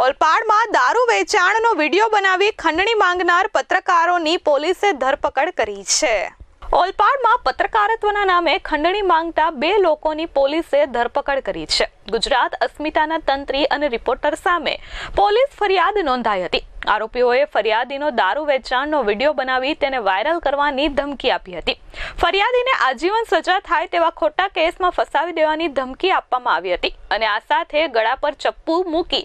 ઓલપાડમાં દારૂ વેચાણનો વીડિયો બનાવી ખંડણી માંગનાર પત્રકારોની પોલીસે ધરપકડ કરી છે. ઓલપાડમાં પત્રકારત્વના નામે ખંડણી માંગતા બે લોકોની પોલીસે ધરપકડ કરી છે. ગુજરાત અસ્મિતાના તંત્રી અને રિપોર્ટર સામે પોલીસ ફરિયાદ નોંધાઈ હતી. આરોપીઓએ ફરિયાદીનો દારૂ વેચાણનો વીડિયો બનાવી તેને વાયરલ કરવાની ધમકી આપી હતી. ફરિયાદીને આજીવન સજા થાય તેવા ખોટા કેસમાં ફસાવી દેવાની ધમકી આપવામાં આવી હતી. અને આ સાથે ગળા પર ચપ્પુ મૂકી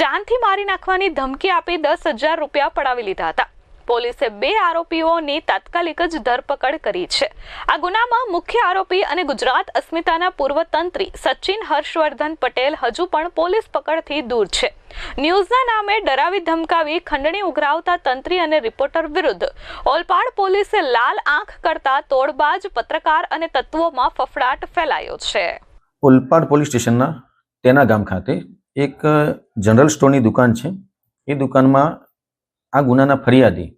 જાનથી મારી નાખવાની ધમકી આપી દસ હજાર રૂપિયા પડાવી લીધા હતા. પોલીસે બે આરોપીઓની તાત્કાલિક જ ધરપકડ કરી છે. આ ગુનામાં મુખ્ય આરોપી અને ગુજરાત અસ્મિતાના પૂર્વ તંત્રી સચિન હર્ષવર્ધન પટેલ હજુ પણ પોલીસ પકડથી દૂર છે. ન્યૂઝના નામે ડરાવી ધમકાવી ખંડણી ઉઘરાવતા તંત્રી અને રિપોર્ટર વિરુદ્ધ ઓલપાડ પોલીસે લાલ આંખ કરતા તોડબાજ, પત્રકાર અને તત્વોમાં ફફડાટ ફેલાયો છે. ઓલપાડ પોલીસ સ્ટેશનના તેના ગામ ખાતે એક જનરલ સ્ટોરની દુકાન છે. એ દુકાનમાં આ ગુનાના ફરિયાદી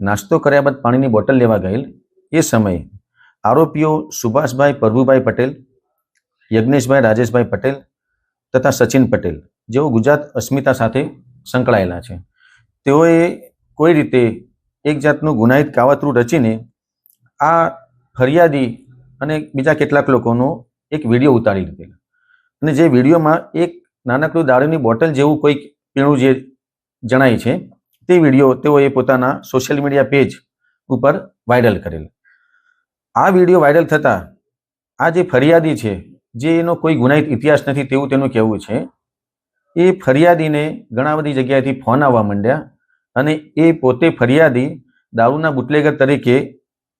નાસ્તો કર્યા બાદ પાણીની બોટલ લેવા ગયેલ એ સમયે આરોપીઓ સુભાષભાઈ પ્રભુભાઈ પટેલ, યજ્ઞેશભાઈ રાજેશભાઈ પટેલ તથા સચિન પટેલ જેઓ ગુજરાત અસ્મિતા સાથે સંકળાયેલા છે. તેઓએ કોઈ રીતે એક જાતનું ગુનાહિત કાવતરું રચીને આ ફરિયાદી અને બીજા કેટલાક લોકોનો એક વીડિયો ઉતારી લીધેલો. અને જે વિડીયોમાં એક નાનકડું દારૂની બોટલ જેવું કોઈક પીણું જે જણાય છે તે વીડિયો તેઓએ પોતાના સોશિયલ મીડિયા પેજ ઉપર વાયરલ કરેલ. આ વીડિયો વાયરલ થતાં આ જે ફરિયાદી છે, જે એનો કોઈ ગુનાહિત ઇતિહાસ નથી તેવું તેનું કહેવું છે, એ ફરિયાદીને ઘણા બધી જગ્યાએથી ફોન આવવા માંડ્યા અને એ પોતે ફરિયાદી દારૂના બુટલેગર તરીકે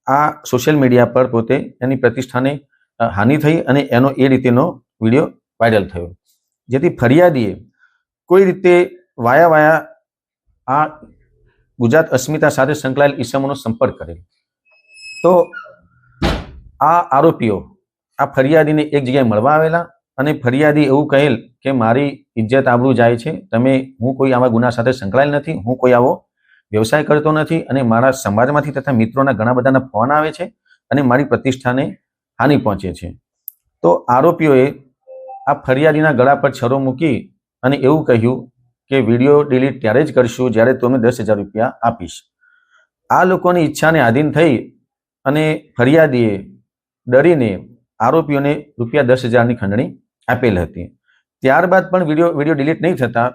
આ સોશિયલ મીડિયા પર પોતે એની પ્રતિષ્ઠાને હાનિ થઈ અને એનો એ રીતેનો વીડિયો વાયરલ થયો. જેથી ફરિયાદીએ કોઈ રીતે વાયા વાયા આ ગુજરાત અસ્મિતા સાથે સંકળાયેલ ઈસમોનો સંપર્ક કરેલ. તો આ આરોપીઓ આ ફરિયાદીને એક જગ્યાએ મળવા આવેલા અને ફરિયાદી એવું કહેલ કે મારી ઇજ્જત આબરૂ જાય છે, તમે, હું કોઈ આવા ગુના સાથે સંકળાયેલ નથી, હું કોઈ આવો વ્યવસાય કરતો નથી અને મારા સમાજમાંથી તથા મિત્રોના ઘણા બધાના ફોન આવે છે અને મારી પ્રતિષ્ઠાને હાનિ પહોંચે છે. તો આરોપીઓએ આ ફરિયાદીના ગળા પર છરો મૂકી અને એવું કહ્યું કે વીડિયો ડિલીટ ત્યારે જ કરશું જ્યારે તમે દસ હજાર રૂપિયા આપીશ. આ લોકોની ઈચ્છાને આધીન થઈ અને ફરિયાદીએ ડરીને આરોપીઓને રૂપિયા દસ હજારની ખંડણી આપેલ હતી. ત્યારબાદ પણ વીડિયો વીડિયો ડિલીટ નહીં થતા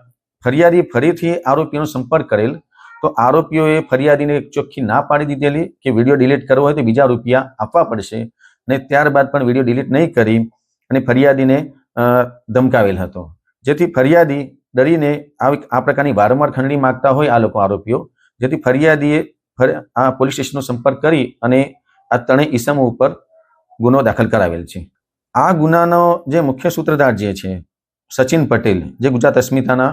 ફરિયાદી ફરીથી આરોપીનો સંપર્ક કરેલ. તો આરોપીઓએ ફરિયાદીને ચોખ્ખી ના પાડી દીધેલી કે વીડિયો ડિલીટ કરવો હોય તો બીજા રૂપિયા આપવા પડશે. અને ત્યારબાદ પણ વીડિયો ડિલીટ નહીં કરી અને ફરિયાદીને ધમકાવેલ હતો. જેથી ફરિયાદી ડરીને આ પ્રકારની વારંવાર ખંડણી માગતા હોય આ લોકો આરોપીઓ. જેથી ફરિયાદીએ આ પોલીસ સ્ટેશનનો સંપર્ક કરી અને આ ત્રણેય ઈસમો ઉપર ગુનો દાખલ કરાવેલ છે. આ ગુનાનો જે મુખ્ય સૂત્રધાર જે છે, સચિન પટેલ, જે ગુજરાત અસ્મિતાના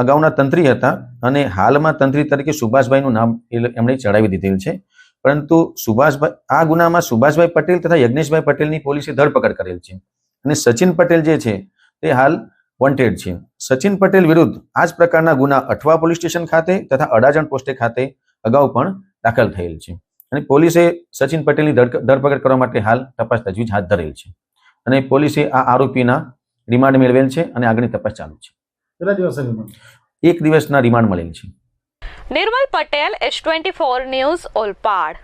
અગાઉના તંત્રી હતા અને હાલમાં તંત્રી તરીકે સુભાષભાઈનું નામ એમણે ચડાવી દીધેલ છે. પરંતુ સુભાષભાઈ આ ગુનામાં સુભાષભાઈ પટેલ તથા યજ્ઞેશભાઈ પટેલની પોલીસે ધરપકડ કરેલ છે. અને સચિન પટેલ જે છે, તે હાલ વોન્ટેડ છે. સચિન પટેલ વિરુદ્ધ આ જ પ્રકારના ગુના અઠવા પોલીસ સ્ટેશન ખાતે તથા અડાજણ પોસ્ટે ખાતે અગાઉ પણ દાખલ થયેલ છે. અને પોલીસે સચિન પટેલની ધરપકડ કરવા માટે હાલ તપાસ તજવીજ હાથ ધરેલ છે. અને પોલીસે આ આરોપીના રિમાન્ડ મેળવેલ છે અને આગળની તપાસ ચાલુ છે. કેટલા દિવસ એક દિવસના રિમાન્ડ મળેલ છે. Nirmal Patel S twenty four news Olpad.